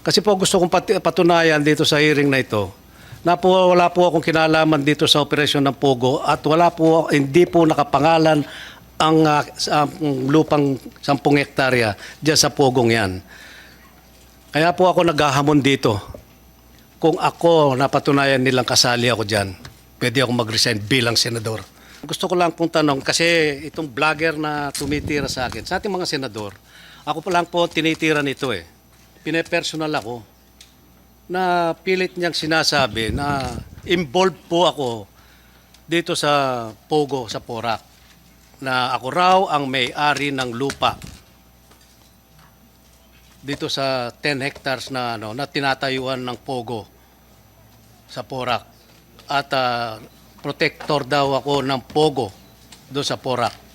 Kasi po gusto kong patunayan dito sa hearing na ito na po wala po akong kinalaman dito sa operasyon ng Pogo at wala po, hindi po nakapangalan ang ang lupang 10 hektarya dyan sa Pogong yan. Kaya po ako naghahamon dito. Kung ako napatunayan nilang kasali ako dyan, pwede ako mag-resign bilang senador. Gusto ko lang pong tanong, kasi itong vlogger na tumitira sa akin, sa ating mga senador, ako pa lang po tinitira nito eh. Pinepersonal ako na pilit niyang sinasabi na involved po ako dito sa Pogo, sa Porac, na ako raw ang may-ari ng lupa dito sa 10 hectares na ano na tinatayuan ng Pogo sa Porac. At ah, protector daw ako ng Pogo doon sa Porac.